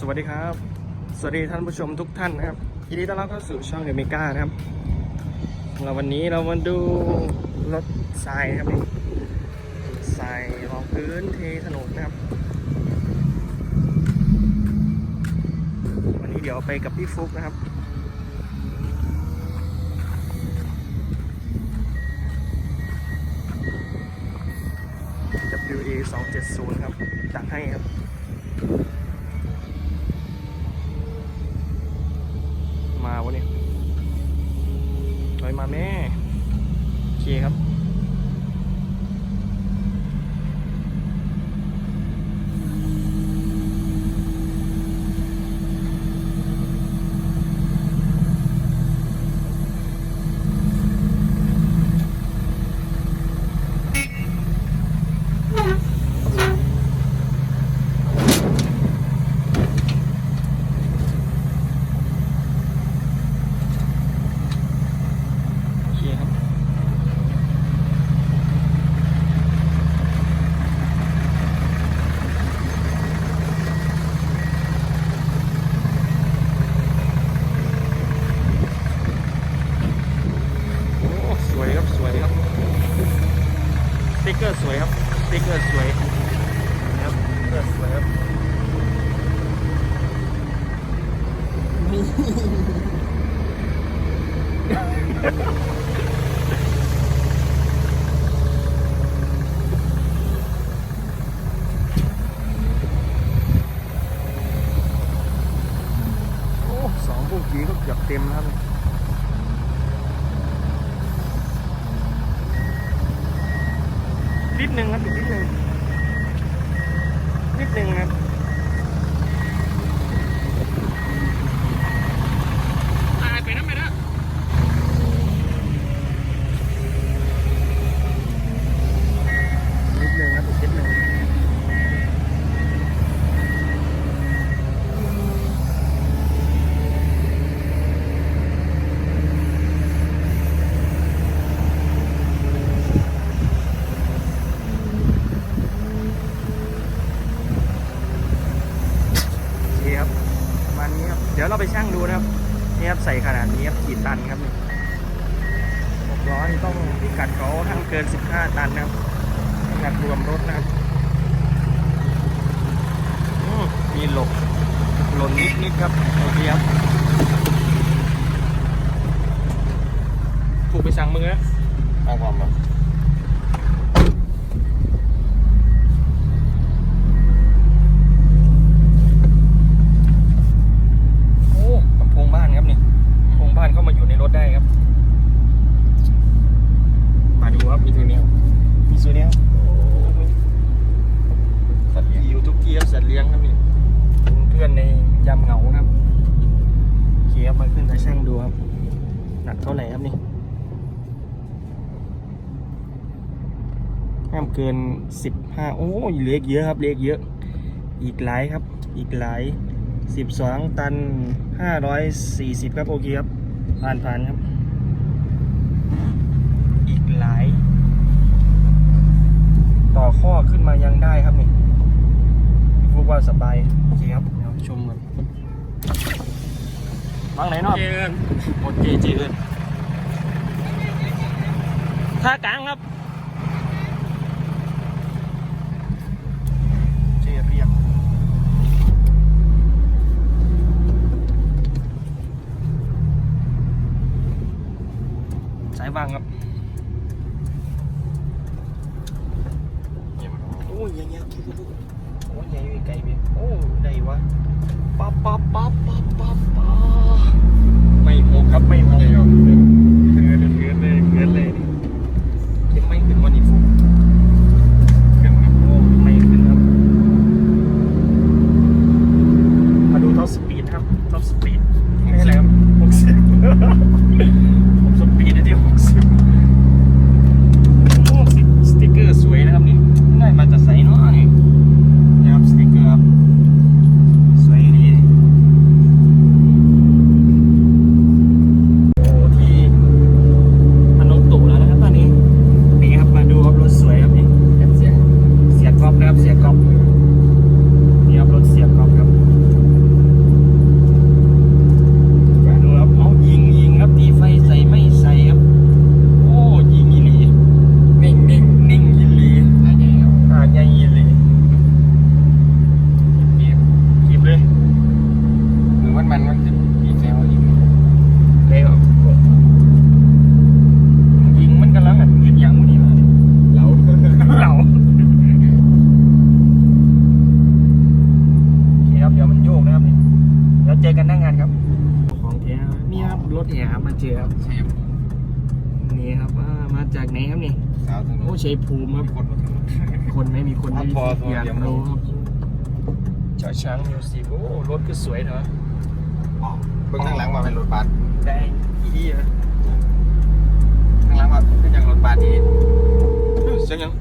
สวัสดีครับ สวัสดีท่านผู้ชมทุกท่านนะครับยินดีต้อนรับเข้าสู่ช่องเดมิก้านะครับเราวันนี้เรามาดูรถทรายนะครับนี่ทรายรองพื้นเทถนนนะครับ วันนี้เดี๋ยวไปกับพี่ฟุกนะครับ WA 270 ครับจัดให้ครับ มาวะเนี่ยถอยมาแม่ โอเคครับ โอเคครับ โอ้ สวยครับสติ๊กเกอร์สวยครับสติ๊กเกอร์สวยนะครับสติ๊กเกอร์สวยครับมีโอ้สองพวกกี้ก็เกือบเต็มแล้วครับ นิดนึงครับอีกนิดนึงนิดนึงครับตายไปนะไปนะนิดนึงครับอีกนิดนึงโอเคครับประมาณนี้ครับเดี๋ยวเราไปชั่งดูนะครับนี่ครับใส่ขนาดนี้ครับกี่ตันครับนี่หกล้อนี่ต้องพิกัดเขาห้ามเกิน 15 ตันนะครับน้ำหนักรวมรถนะครับอืมมี หลบหล่นนิดนิดๆครับโอเคครับถูกไปสั่งมึงนะเอาความมาโอ้ลำโพงบ้านครับนี่ลำโพงบ้านเข้ามาอยู่ในรถได้ครับ มาดูครับ มีทุนเนี้ย มีซูเนีย สัตว์เลี้ยง อยู่ทุกที่ครับสัตว์เลี้ยงครับนี่เป็นเพื่อนในยามเหงานะครับโอเคครับมาขึ้นตาช่างดูครับ หนักเท่าไหร่ครับนี่ ห้ามเกินสิบห้าโอ้ยเล็กเยอะครับเล็กเยอะ อีกหลายครับ อีกหลายสิบสองตันห้าร้อยสี่สิบครับโอเคครับผ่านผ่านครับ อีกหลาย ต่อข้อขึ้นมายังได้ครับนี่พี่ฟุกว่าสบายโอเคครับเดี๋ยวชมกันวางไหนเนาะเจอโอเคเจเอินท่ากลางครับเจเรียบสายวางครับโอ้ยยังยังโอ้ยยังอยู่ไกลเบียโอ้ได้วะปั๊บปั๊บปั๊บปั๊บปั๊บปั๊บไม่หกครับไม่หกเดี๋ยวเกินเกินเลยเกินเลยเข็มไม่ขึ้นวันนี้ฟุกขึ้นครับ โอ้ไม่ขึ้นครับ มาดูท็อปสปีดครับท็อปสปีดไม่ใช่อะไรครับหกสิบท็อปสปีดได้ที่หกสิบโอ้สติ๊กเกอร์สวยนะครับนี่ได้มาจากไซน์เนาะนี่นะครับสติ๊กเกอร์ครับสวยดี อกันหน้างานครับ ของแท้นี่ครับรถแห่มา เจอครับเชฟนี่ครับอ่ามาจากไหนครับนี่สาวทางโอ้โน้นชัยภูมิครับ มีคนมาทางโน้น คนไหม่มีคนไม่พอพออยากเดี๋ยว รู้ครับจอช้างมิวสิกโอ้รถก็สวยเถอะอ๋อเบิ่งข้างหลังมาเป็นรถบัสแดงอีดีนะข้างหลังมาเป็นอย่างรถบัสที่เฮ้ยเสียงยัง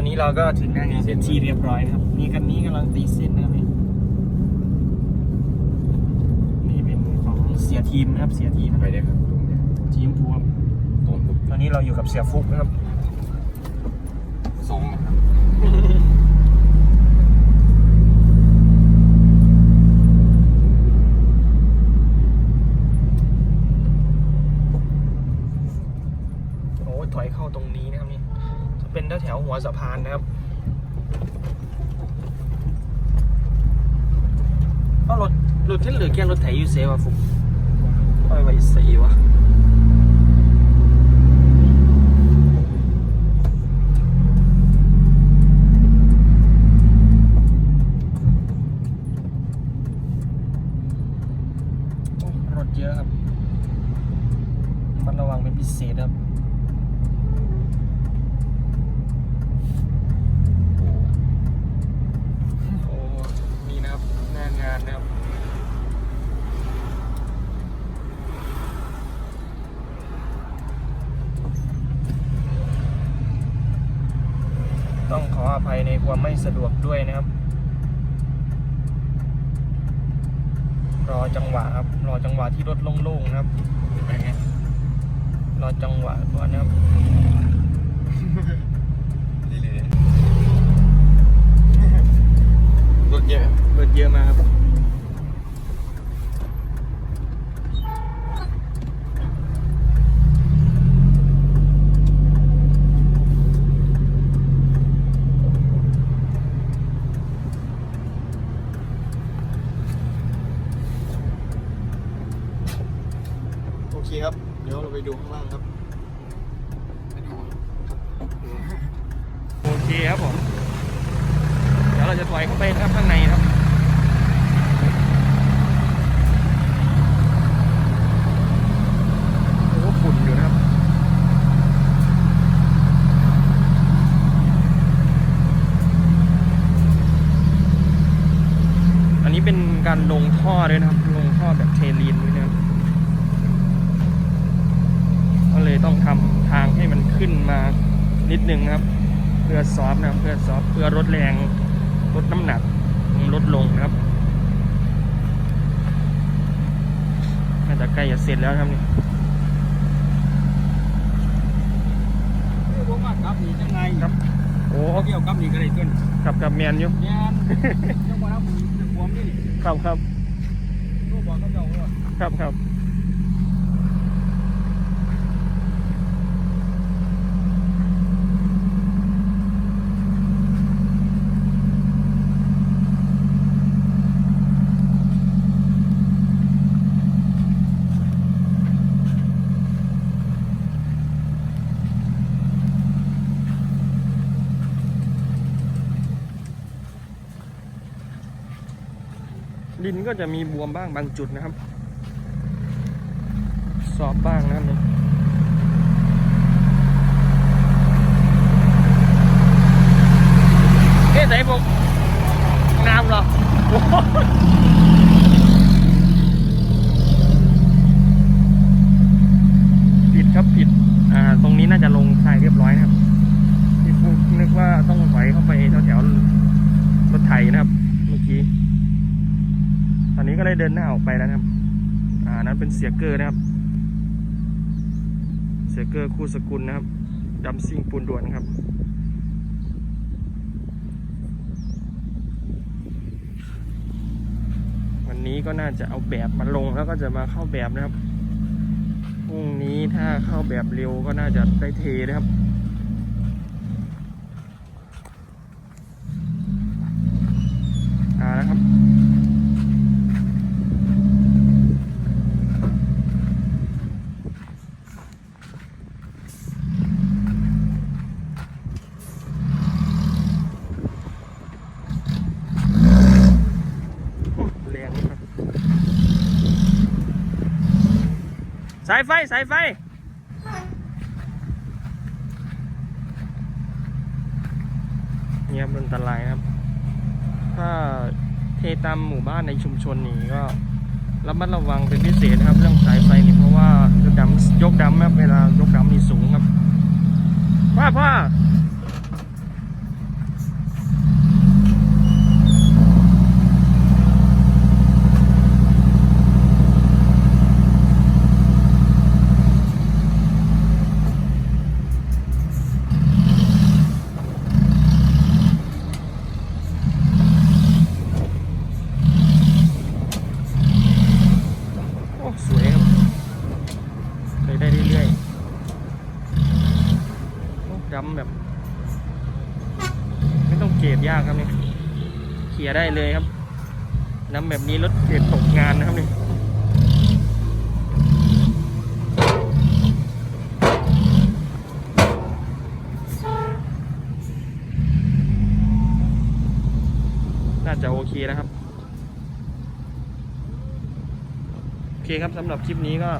อนนี้เราก็ถึงหน้างานเป็นที่เรียบร้อยนะครับนี่กันนี้กำลังตีเส้นนะครับนี่นี่เป็นของเสียทีมนะครับ เสียทีมไปได้ครับทีมพวมโดนปุ๊บตอนนี้เราอยู่กับเสียฟุกนะครับ ทรงนะครับ โอ้ยถอยเข้าตรงนี้นะครับนี่ จะเป็นแถวๆหัวสะพานนะครับเอารถรถที่เหลือแค่รถไถยูเซฟอะฟุกเอาไปไว้สีวะ โอ้รถเยอะครับ มันระวังเป็นพิเศษครับ โอ้ นี่นะครับ หน้างานนะครับ ต้องขออภัย ในความไม่สะดวกด้วยนะครับ รอจังหวะครับ รอจังหวะที่รถโล่งๆนะครับเห็นไหมไงรอจังหวะก่อนนะครับนี่เลยรถเยอะรถเยอะมากครับ โอเคครับ เดี๋ยวเราไปดูข้างล่างครับ ไปดู โอเคครับผม เดี๋ยวเราจะ ถอยเข้าไปนะครับข้างในครับโอ้โหฝุ่นอยู่นะอันนี้เป็นการลงท่อด้วยนะครับ ลงท่อแบบเทลีนด้วยนะครับก็เลยต้องทำทางให้มันขึ้นมานิดนึงนะครับ เพื่อซอฟนะครับ เพื่อซอฟเพื่อลดแรง ลดน้ำหนักลดลงนะครับน่าจะใกล้จะเสร็จแล้วครับนี่ผมว่ากับนี่จังไงครับโอ้เขาเกี่ยวกับนี่ก็ได้ขึ้นกับกับแมนอยู่แม่นจังหวะนั้นผมจะบวมนี่ครับครับรูปบอกเขาเจ้าว่าครับครับดิน ก็จะมีบวมบ้างบางจุดนะครับสอบบ้างนะครับเนี่ยเอ๊ะไหนผมน้ำเหรอผิดครับผิด อ่า ตรงนี้น่าจะลงทรายเรียบร้อยนะครับที่พูดนึกว่าต้องถอยเข้าไปแถวแถวรถไถนะครับ เมื่อกี้ อนนี้ก็เลยเดินหน้าออกไปแล้วนะครับ อ่านั้นเป็นเสียเกอร์นะครับ เสียเกอร์คู่สกุลนะครับดัมซิ่งปูนด่วนครับ วันนี้ก็น่าจะเอาแบบมาลงแล้วก็จะมาเข้าแบบนะครับพรุ่งนี้ถ้าเข้าแบบเร็วก็น่าจะได้เทนะครับ อ่านะครับ โอ้แรงนะครับ สายไฟสายไฟเงียบอันตรายครับ ถ้าเทตามหมู่บ้านในชุมชนนี้ก็ระมัดระวังเป็นพิเศษนะครับ เรื่องสายไฟนี่เพราะว่ายกดำยกดำครับเวลายกดำนี่สูงครับพ่อพ่อ สวยครับไปได้เรื่อยๆโอ้ดำแบบ ไม่ต้องเกรดยากครับนี่เขี่ ยได้เลยครับ น้ำแบบนี้รถเกรดตกงานนะครับนี่น่าจะโอเคแล้วครับ โอเคครับสำหรับคลิปนี้ก็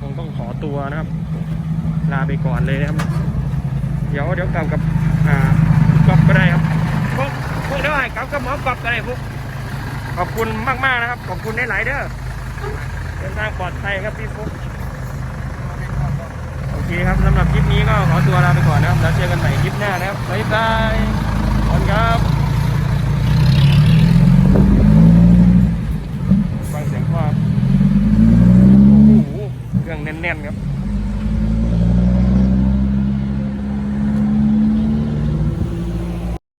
คงต้องขอตัวนะครับ ลาไปก่อนเลยนะครับ เดี๋ยวเดี๋ยวกลับกับอ่าก็ได้ครับ พวกเดี๋ยวให้กลับกับหมอกลับก็ได้พวกขอบคุณมากๆนะครับ ขอบคุณหลายๆเด้อเดินทางปลอดภัยครับพี่ฟุกโอเคครับสำหรับคลิปนี้ก็ขอตัวลาไปก่อนนะครับแล้วเจอกันใหม่คลิปหน้านะครับบ๊ายบายขอบคุณครับฟังเสียงว่าโอ้โหเครื่องแน่นๆครับ